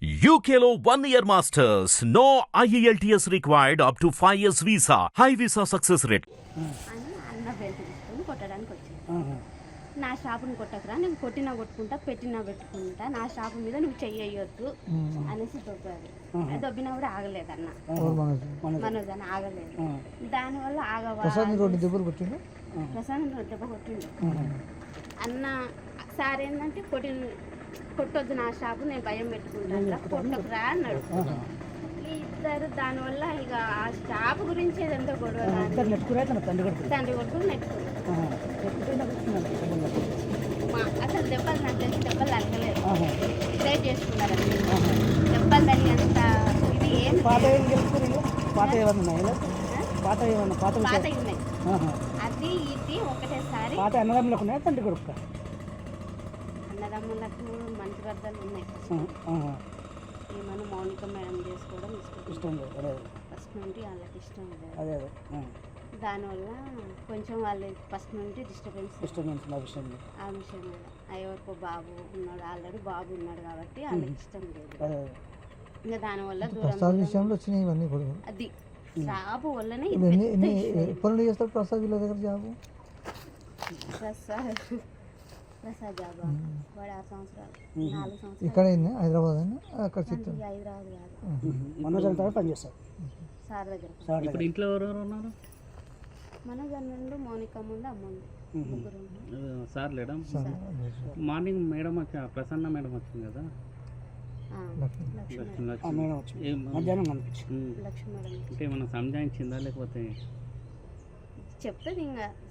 Year masters. No E IELTS required up to 5 years visa. High visa success rate. అని అన్న belt తీసుకొని కొట్టడానికి వచ్చింది నా షాపుని కొట్టకురా నేను కొట్టినా కొట్టుకుంటా పెట్టినా పెట్టుకుంటా నా షాపు మీద నువ్వు చెయ్యొద్దు అనేసి దొబ్బారు. దొబ్బినా కూడా ఆగలేదు అన్న. మనోజ్ అని ఆగలేదు. దానివల్ల ఆగవా ప్రసాద్ రోడ్డు దెబ్బలు కొట్టిండు? ప్రసాదం దెబ్బ కొట్టిండు. అన్న సార్ ఏంటంటే కొట్టి కొట్టొద్దు నా షాపు నేను భయం పెట్టుకుంటాను కొట్టకురా అన్నాడు. ఈ ఇద్దరు దానివల్ల ఇక ఆ షాపు గురించి ఏదంతా గొడవ తండ్రి కొడుకు తండ్రి కొడుకులు నెట్టుకున్నారు మా అసలు దెబ్బలు నాకు తెలిసి దెబ్బలు తగ్గలేదు. సేవ్ చేసుకున్నారు. దెబ్బలు తగినంత ఇది ఏం పాత ఏం ఏమన్నా ఉన్నాయా పాత ఏమన్నా పాత పాత ఉన్నాయి అది ఇది ఒకటేసారి. పాత అన్నదమ్ములకు ఉన్నాయా తండ్రి కొడుకు అన్నదమ్ములకు మంచి వద్దలు ఉన్నాయి. ఏమన్నా మౌనిక మేడం చేసుకోవడం ఇష్టం. లేదు ఫస్ట్ నుండి వాళ్ళకి ఇష్టం లేదు. అదే అదే. దానివల్ల కొంచెం వాళ్ళు ఫస్ట్ నుండి డిస్టర్బెన్స్ డిస్టర్బెన్స్ నా విషయం ఆ విషయం ఎవరికో బాబు ఉన్నాడు ఆల్రెడీ బాబు ఉన్నాడు కాబట్టి వాళ్ళకి ఇష్టం లేదు. ఇంకా దానివల్ల ప్రసాద్ దూరం విషయంలో వచ్చినాయి ఇవన్నీ కూడా. అది. జాబు వల్లనే ఎప్పటి నుండి చేస్తారు ప్రసాద్ వీళ్ళ దగ్గర జాబు. ప్రసాద్. ప్రసాద్ జాబు వాడు ఆరు సంవత్సరాలు నాలుగు సంవత్సరాలు. ఇక్కడ హైదరాబాద్ అని అక్కడ హైదరాబాద్ కాదు. మనోజ్ అంతా పనిచేస్తారు సార్ దగ్గర. ఇప్పుడు ఇంట్లో ఎవరెవరు ఉన్నారు? మనోజ్ అన్నుండు మౌనిక ముందు అమ్ముంది ముగ్గురు ఉన్నారు. ఆ, సార్ లేడా? మార్నింగ్ మేడం వచ్చా? ప్రసన్న మేడం వచ్చింది కదా? అంటే ఏమన్నా సంజాయించిందా లేకపోతే? చెప్తుంది ఇంకా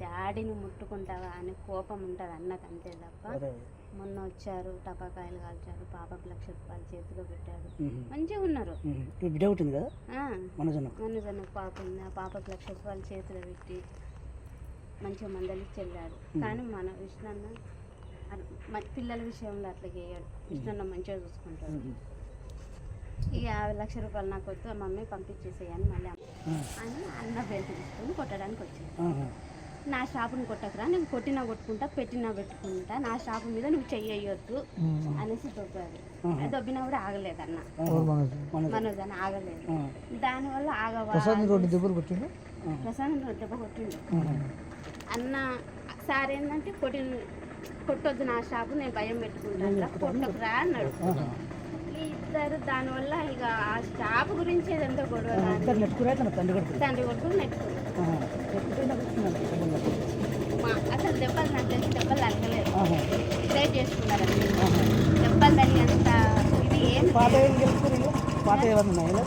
డాడీని ముట్టుకుంటావా అనే కోపం ఉంటుంది అన్నకు అంతే తప్ప మొన్న వచ్చారు టపాకాయలు కాల్చారు పాపకు లక్ష రూపాయలు చేతిలో పెట్టాడు. ఉహు. మంచిగా ఉన్నారు. బిడ్డ ఉంటుంది కదా? మనోజన్న. పాప ఉంది. ఆ పాపకు లక్ష రూపాయలు చేతిలో పెట్టి మంచిగా మందలిచ్చి వెళ్ళాడు కానీ మన విష్ణన్న పిల్లల విషయంలో అట్లా చేయడు. విష్ణన్న మంచిగా చూసుకుంటాడు. ఈ యాభై లక్ష రూపాయలు నాకు వద్దు మమ్మీ పంపించేసేయని మళ్ళీ అని అన్న బెల్ట్ తీసుకొని కొట్టడానికి వచ్చింది. నా షాపుని కొట్టకురా నేను కొట్టినా కొట్టుకుంటా పెట్టినా పెట్టుకుంటా నా షాపు మీద నువ్వు చెయ్యొద్దు అనేసి దొబ్బారు దొబ్బినా కూడా ఆగలేదు అన్న. ఎవరు మనోజ్ మనోజ్ అని ఆగలేదు. దానివల్ల ఆగవా ప్రసాద్ దెబ్బ కొట్టిండు. అన్న సార్ ఏంటంటే కొట్టి కొట్టొద్దు నా షాపు నేను భయం పెట్టుకుంటాను కొట్టకురా అన్నాడు. ఇద్దరు దానివల్ల ఇక ఆ షాపు గురించి ఏదంతా గొడవ తండ్రి కొడుకు తండ్రి కొడుకులు నెట్టుకున్నారు మా అసలు దెబ్బలు నాకు తెలిసి దెబ్బలు తగ్గలేదు. సేవ్ చేసుకున్నారు అసలు. దెబ్బలు తగినంత ఇది ఏం పాత ఏం గెలుచుకుని పాత ఏమన్నా ఉన్నాయా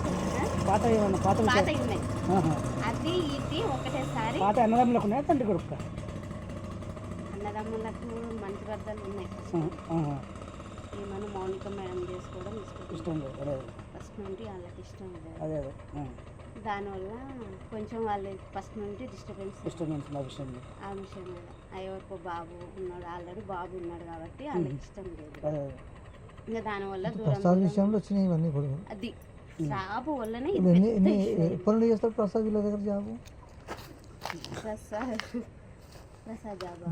పాత ఏమన్నా పాత పాత ఉన్నాయి ఆహా. అది ఇది ఒకటేసారి. పాత అన్నదమ్ములకు ఉన్నాయా తండ్రి కొడుకు అన్నదమ్ములకు మంచి వద్దలు ఉన్నాయి. ఆహా. ఏమన్నా మౌనిక మేడం చేసుకోవడం ఇష్టం. ఇష్టం లేదు ఫస్ట్ నుండి వాళ్ళకి ఇష్టం లేదు. అదే అదే. ఆ. దానివల్ల కొంచెం వాళ్ళు ఫస్ట్ నుండి డిస్టర్బెన్స్. డిస్టర్బెన్స్ నా విషయం ఆ విషయం ఆ ఎవరికో బాబు ఉన్నాడు ఆల్రెడీ బాబు ఉన్నాడు కాబట్టి వాళ్ళకి ఇష్టం లేదు. ఇంకా దానివల్ల దూరం ప్రసాద్ విషయంలో వచ్చినాయి ఇవన్నీ కూడా అది. జాబు వల్లనే. ఎప్పటి నుండి చేస్తారు ప్రసాద్ వీళ్ళ దగ్గర జాబు? ప్రసాద్. ప్రసాద్ జాబు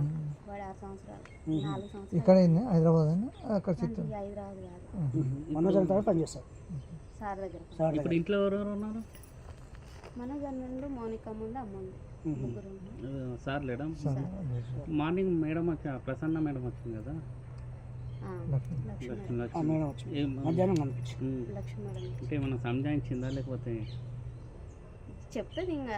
వాడు ఆరు సంవత్సరాలు నాలుగు సంవత్సరాలు. ఇక్కడ హైదరాబాద్ అని అక్కడ చిత్తూరు హైదరాబాద్ కాదు. మనోజ్ అంతా పనిచేస్తారు సార్ దగ్గర. సార్ ఇప్పుడు ఇంట్లో ఎవరెవరు ఉన్నారు? మనోజ్ అన్నుండు మౌనిక ముందు. ఆ, సార్ లేడా? మార్నింగ్ మేడం వచ్చా ప్రసన్న మేడం వచ్చింది కదా? అంటే ఏమన్నా సంజాయించిందా లేకపోతే? చెప్తుంది ఇంకా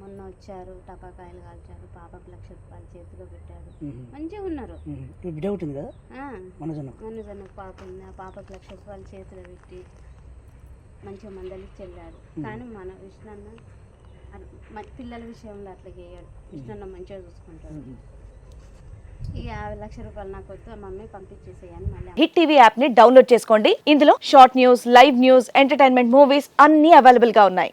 మొన్న వచ్చారు టపాకాయలు కాల్చారు పాపకు లక్ష రూపాయలు చేతిలో పెట్టాడు ఉహు. మంచిగా ఉన్నారు. బిడ్డ ఉంటుంది కదా? మనజన్న పాప ఉంది ఆ పాపకు లక్ష రూపాయలు చేతిలో పెట్టి మంచిగా మందలిచ్చి వెళ్ళాడు కానీ మన విష్ణన్న పిల్లల విషయంలో అట్లా చేయడు. విష్ణన్న మంచిగా చూసుకుంటాడు. ఇక యాభై లక్ష రూపాయలు నాకు వద్దు మమ్మీ పంపించేసేయని మళ్ళీ హిట్ టీవీ యాప్ని డౌన్లోడ్ చేసుకోండి. ఇందులో short news live news entertainment movies అన్ని అవైలబుల్గా ఉన్నాయి.